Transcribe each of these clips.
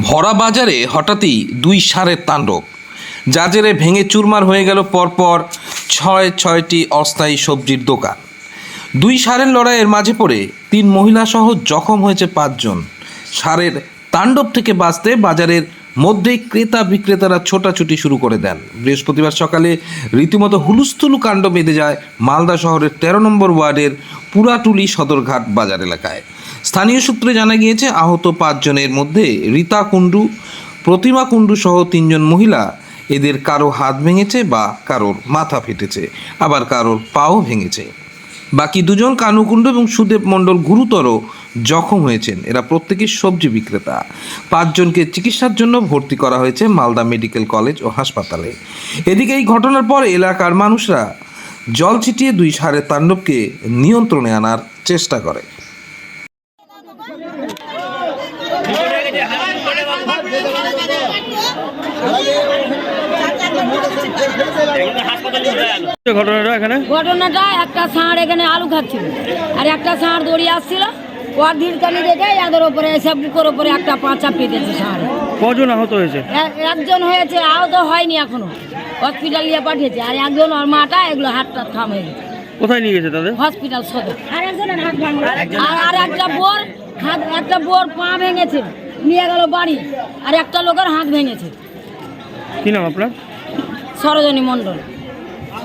ভরা বাজারে হঠাৎই দুই সারের তাণ্ডব। যা জেরে ভেঙে চুরমার হয়ে গেল পরপর ছয়, ছয়টি অস্থায়ী সবজির দোকান। দুই সারের লড়াইয়ের মাঝে পড়ে তিন মহিলাসহ জখম হয়েছে পাঁচজন। সারের তাণ্ডব থেকে বাঁচতে বাজারের মধ্যেই ক্রেতা বিক্রেতারা ছোটাছুটি শুরু করে দেন। বৃহস্পতিবার সকালে রীতিমতো হুলুস্থুলু কাণ্ড বেঁধে যায় মালদা শহরের তেরো নম্বর ওয়ার্ডের পুরাটুলি সদরঘাট বাজার এলাকায়। স্থানীয় সূত্রে জানা গিয়েছে, আহত পাঁচজনের মধ্যে রীতা কুণ্ডু, প্রতিমা কুণ্ডু সহ তিনজন মহিলা। এদের কারও হাত ভেঙেছে বা কারোর মাথা ফেটেছে, আবার কারোর পাও ভেঙেছে। বাকি দুজন কানুকুণ্ড এবং সুদেব মণ্ডল গুরুতর জখম হয়েছেন। এরা প্রত্যেকেই সবজি বিক্রেতা। পাঁচজনকে চিকিৎসার জন্য ভর্তি করা হয়েছে মালদা মেডিকেল কলেজ ও হাসপাতালে। এদিকে এই ঘটনার পর এলাকার মানুষরা জল ছিটিয়ে দুই সারের তাণ্ডবকে নিয়ন্ত্রণে আনার চেষ্টা করে। ঘটনাটা এখানে ঘটনাটা একটা ষাঁড় এখানে আলু খাচ্ছিল। আর একটা ষাঁড় দড়ি আসছিল ওর ধীরকানি দেখে এদের ওপরে এসে বুকের ওপরে একটা পাঁচা পেতেছে ষাঁড়। কজন আহত হয়েছে? একজন হয়েছে আহত হয়নি এখনও। হসপিটাল নিয়ে পাঠিয়েছে আর একজন ওর মাটা এগুলো হাতটা থাম হয়ে গেছে। কোথায় নিয়ে গেছে তাদের? হসপিটাল সদর। আর আর একটা বোর হাত একটা বোর পা ভেঙেছে নিয়ে গেল বাড়ি আর একটা লোকের হাত ভেঙেছে। কি নাম আপনার? সরোজনী মণ্ডল।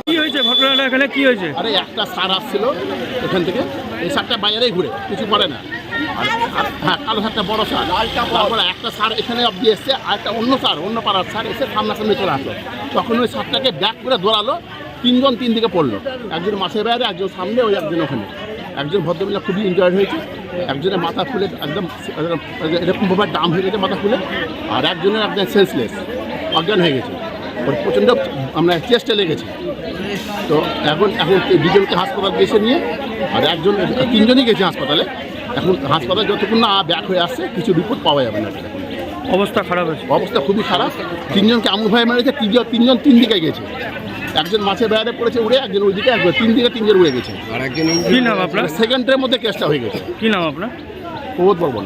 কি হয়েছে ঘটনাটা এখানে? কি হয়েছে? আরে একটা সার আসছিল এখান থেকে। এই সারটা বাইরেই ঘুরে কিছু করে না। হ্যাঁ কালো সারটা বড় সার। তারপরে একটা সার এখানে অব্দি এসছে আর একটা অন্য সার অন্য পাড়ার সার এসে সামনাসামনি চলে আসলো। তখন ওই সারটাকে ব্যাক করে দৌড়ালো তিনজন তিন দিকে পড়ল। একজন মাসের বাইরে একজন সামনে ওই একজন ওখানে। একজন ভদ্রমহিলা খুবই ইনজয়েড হয়েছে। একজনের মাথা ফুলে একদম এরকমভাবে ডাম হয়ে গেছে মাথা ফুলে আর একজনের একদম সেন্সলেস অজ্ঞান হয়ে গেছে। প্রচণ্ড আমরা চেষ্টা লেগেছে। তো এখন এখন এই দুজনকে হাসপাতাল গেছে নিয়ে আর একজন তিনজনই গেছে হাসপাতালে। এখন হাসপাতাল যতক্ষণ না ব্যাক হয়ে আসছে কিছু রিপোর্ট পাওয়া যাবে না। অবস্থা খারাপ হয়েছে। অবস্থা খুবই খারাপ। তিনজনকে আমুল ভাই মেরেছে তিনজন তিনজন তিন দিকে গেছে। একজন মাছের বাইরে পড়েছে উড়ে একজন ওই দিকে একজন তিন দিকে তিনজন উড়ে গেছে। কি নাম আপনার? সেকেন্ডের মধ্যে কেসটা হয়ে গেছে। কি নাম আপনার? প্রবোধ বর্মন।